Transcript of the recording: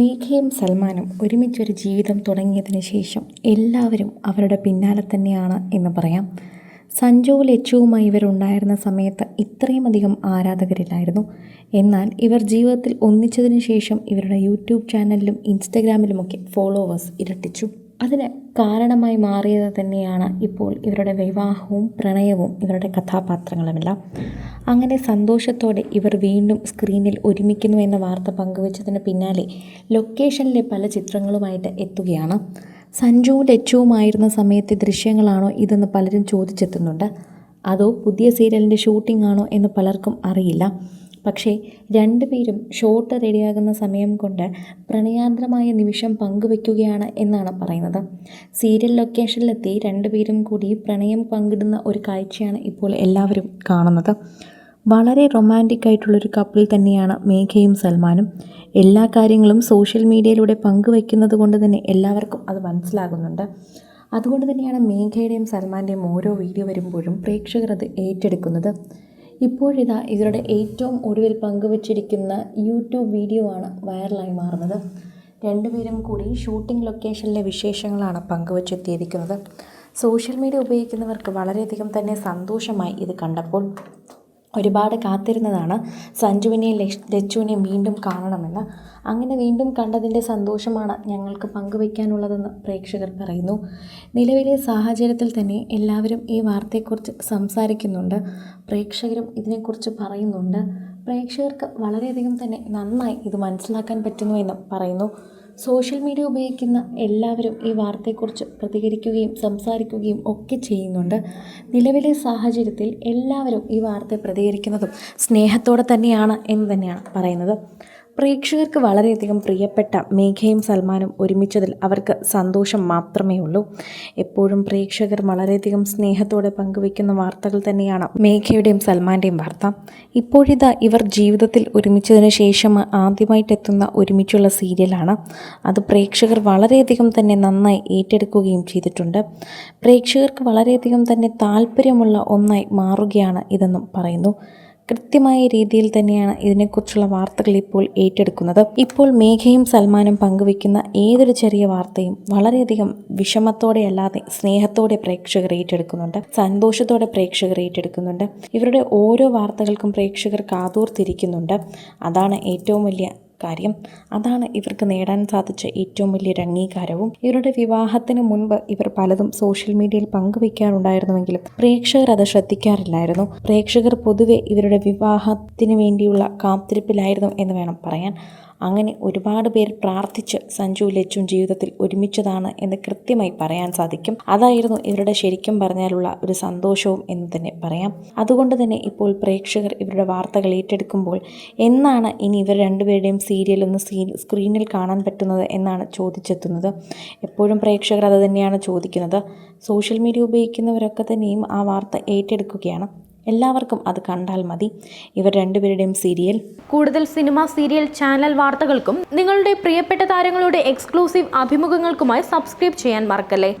മേഘയും സൽമാനും ഒരുമിച്ചൊരു ജീവിതം തുടങ്ങിയതിന് ശേഷം എല്ലാവരും അവരുടെ പിന്നാലെ തന്നെയാണ് എന്ന് പറയാം. സഞ്ജു ലച്ചുവുമായി ഇവരുണ്ടായിരുന്ന സമയത്ത് ഇത്രയും അധികം ആരാധകരില്ലായിരുന്നു. എന്നാൽ ഇവർ ജീവിതത്തിൽ ഒന്നിച്ചതിന് ശേഷം ഇവരുടെ യൂട്യൂബ് ചാനലിലും ഇൻസ്റ്റഗ്രാമിലുമൊക്കെ ഫോളോവേഴ്സ് ഇരട്ടിച്ചു. അതിന് കാരണമായി മാറിയത് തന്നെയാണ് ഇപ്പോൾ ഇവരുടെ വിവാഹവും പ്രണയവും ഇവരുടെ കഥാപാത്രങ്ങളുമെല്ലാം. അങ്ങനെ സന്തോഷത്തോടെ ഇവർ വീണ്ടും സ്ക്രീനിൽ ഒരുമിക്കുന്നു എന്ന വാർത്ത പങ്കുവച്ചതിന് പിന്നാലെ ലൊക്കേഷനിലെ പല ചിത്രങ്ങളുമായിട്ട് എത്തുകയാണ്. സഞ്ജുവും ലച്ചുവുമായിരുന്ന സമയത്തെ ദൃശ്യങ്ങളാണോ ഇതെന്ന് പലരും ചോദിച്ചെത്തുന്നുണ്ട്. അതോ പുതിയ സീരിയലിന്റെ ഷൂട്ടിംഗ് ആണോ എന്ന് പലർക്കും അറിയില്ല. പക്ഷേ രണ്ടുപേരും ഷോട്ട് റെഡിയാകുന്ന സമയം കൊണ്ട് പ്രണയാന്തരമായ നിമിഷം പങ്കുവെക്കുകയാണ് എന്നാണ് പറയുന്നത്. സീരിയൽ ലൊക്കേഷനിലെത്തി രണ്ടുപേരും കൂടി പ്രണയം പങ്കിടുന്ന ഒരു കാഴ്ചയാണ് ഇപ്പോൾ എല്ലാവരും കാണുന്നത്. വളരെ റൊമാന്റിക് ആയിട്ടുള്ളൊരു കപ്പിൾ തന്നെയാണ് മേഘയും സൽമാനും. എല്ലാ കാര്യങ്ങളും സോഷ്യൽ മീഡിയയിലൂടെ പങ്കുവെക്കുന്നത് കൊണ്ട് തന്നെ എല്ലാവർക്കും അത് മനസ്സിലാകുന്നുണ്ട്. അതുകൊണ്ട് തന്നെയാണ് മേഘയുടെയും സൽമാന്റെയും ഓരോ വീഡിയോ വരുമ്പോഴും പ്രേക്ഷകർ അത് ഏറ്റെടുക്കുന്നത്. ഇപ്പോഴിതാ ഇവരുടെ ഏറ്റവും ഒടുവിൽ പങ്കുവച്ചിരിക്കുന്ന യൂട്യൂബ് വീഡിയോ ആണ് വൈറലായി മാറുന്നത്. രണ്ടുപേരും കൂടി ഷൂട്ടിംഗ് ലൊക്കേഷനിലെ വിശേഷങ്ങളാണ് പങ്കുവച്ചെത്തിയിരിക്കുന്നത്. സോഷ്യൽ മീഡിയ ഉപയോഗിക്കുന്നവർക്ക് വളരെയധികം തന്നെ സന്തോഷമായി ഇത് കണ്ടപ്പോൾ ഒരുപാട് കാത്തിരുന്നതാണ്. സഞ്ജുവിനെയും ലക്ഷ് ലച്ചുവിനെയും വീണ്ടും കാണണമെന്ന്. അങ്ങനെ വീണ്ടും കണ്ടതിന്റെ സന്തോഷമാണ് ഞങ്ങൾക്ക് പങ്കുവയ്ക്കാനുള്ളതെന്ന് പ്രേക്ഷകർ പറയുന്നു. നിലവിലെ സാഹചര്യത്തിൽ തന്നെ എല്ലാവരും ഈ വാർത്തയെക്കുറിച്ച് സംസാരിക്കുന്നുണ്ട്. പ്രേക്ഷകരും ഇതിനെക്കുറിച്ച് പറയുന്നുണ്ട്. പ്രേക്ഷകർക്ക് വളരെയധികം തന്നെ നന്നായി ഇത് മനസ്സിലാക്കാൻ പറ്റുന്നു എന്ന് പറയുന്നു. സോഷ്യൽ മീഡിയ ഉപയോഗിക്കുന്ന എല്ലാവരും ഈ വാർത്തയെക്കുറിച്ച് പ്രതികരിക്കുകയും സംസാരിക്കുകയും ഒക്കെ ചെയ്യുന്നുണ്ട്. നിലവിലെ സാഹചര്യത്തിൽ എല്ലാവരും ഈ വാർത്തയെ പ്രതികരിക്കുന്നതും സ്നേഹത്തോടെ തന്നെയാണ് എന്ന് തന്നെയാണ് പറയുന്നത്. പ്രേക്ഷകർക്ക് വളരെയധികം പ്രിയപ്പെട്ട മേഘയും സൽമാനും ഒരുമിച്ചതിൽ അവർക്ക് സന്തോഷം മാത്രമേ ഉള്ളൂ എപ്പോഴും പ്രേക്ഷകർ വളരെയധികം സ്നേഹത്തോടെ പങ്കുവയ്ക്കുന്ന വാർത്തകൾ തന്നെയാണ് മേഘയുടെയും സൽമാന്റെയും വാർത്ത. ഇപ്പോഴിതാ ഇവർ ജീവിതത്തിൽ ഒരുമിച്ചതിന് ശേഷം ആദ്യമായിട്ടെത്തുന്ന ഒരുമിച്ചുള്ള സീരിയലാണ്. അത് പ്രേക്ഷകർ വളരെയധികം തന്നെ നന്നായി ഏറ്റെടുക്കുകയും ചെയ്തിട്ടുണ്ട്. പ്രേക്ഷകർക്ക് വളരെയധികം തന്നെ താല്പര്യമുള്ള ഒന്നായി മാറുകയാണ് ഇതെന്നും പറയുന്നു. കൃത്യമായ രീതിയിൽ തന്നെയാണ് ഇതിനെക്കുറിച്ചുള്ള വാർത്തകൾ ഇപ്പോൾ ഏറ്റെടുക്കുന്നത്. ഇപ്പോൾ മേഘയും സൽമാനും പങ്കുവയ്ക്കുന്ന ഏതൊരു ചെറിയ വാർത്തയും വളരെയധികം വിഷമത്തോടെ അല്ലാതെ സ്നേഹത്തോടെ പ്രേക്ഷകർ ഏറ്റെടുക്കുന്നുണ്ട്. സന്തോഷത്തോടെ പ്രേക്ഷകർ ഏറ്റെടുക്കുന്നുണ്ട്. ഇവരുടെ ഓരോ വാർത്തകൾക്കും പ്രേക്ഷകർ കാതൂർത്തിരിക്കുന്നുണ്ട്. അതാണ് ഏറ്റവും വലിയ കാര്യം. അതാണ് ഇവർക്ക് നേടാൻ സാധിച്ച ഏറ്റവും വലിയൊരു അംഗീകാരവും ഇവരുടെ വിവാഹത്തിന് മുൻപ് ഇവർ പലതും സോഷ്യൽ മീഡിയയിൽ പങ്കുവയ്ക്കാറുണ്ടായിരുന്നുവെങ്കിലും പ്രേക്ഷകർ അത് ശ്രദ്ധിക്കാറില്ലായിരുന്നു. പ്രേക്ഷകർ പൊതുവെ ഇവരുടെ വിവാഹത്തിന് വേണ്ടിയുള്ള കാത്തിരിപ്പിലായിരുന്നു എന്ന് വേണം പറയാൻ. അങ്ങനെ ഒരുപാട് പേർ പ്രാർത്ഥിച്ച് സഞ്ജു ലച്ചും ജീവിതത്തിൽ ഒരുമിച്ചതാണ് എന്ന് കൃത്യമായി പറയാൻ സാധിക്കും. അതായിരുന്നു ഇവരുടെ ശരിക്കും പറഞ്ഞാലുള്ള ഒരു സന്തോഷവും എന്ന് തന്നെ പറയാം. അതുകൊണ്ട് തന്നെ ഇപ്പോൾ പ്രേക്ഷകർ ഇവരുടെ വാർത്തകൾ ഏറ്റെടുക്കുമ്പോൾ എന്നാണ് ഇനി ഇവർ രണ്ടുപേരുടെയും സീരിയൽ ഒന്ന് സ്ക്രീനിൽ കാണാൻ പറ്റുന്നത് എന്നാണ് ചോദിച്ചെത്തുന്നത്. എപ്പോഴും പ്രേക്ഷകർ അത് തന്നെയാണ് ചോദിക്കുന്നത്. സോഷ്യൽ മീഡിയ ഉപയോഗിക്കുന്നവരൊക്കെ തന്നെയും ആ വാർത്ത ഏറ്റെടുക്കുകയാണ്. എല്ലാവർക്കും അത് കണ്ടാൽ മതി. ഇവർ രണ്ടുപേരുടെയും സീരിയൽ. കൂടുതൽ സിനിമ സീരിയൽ ചാനൽ വാർത്തകൾക്കും നിങ്ങളുടെ പ്രിയപ്പെട്ട താരങ്ങളുടെ എക്സ്ക്ലൂസീവ് അഭിമുഖങ്ങൾക്കുമായി സബ്സ്ക്രൈബ് ചെയ്യാൻ മറക്കല്ലേ?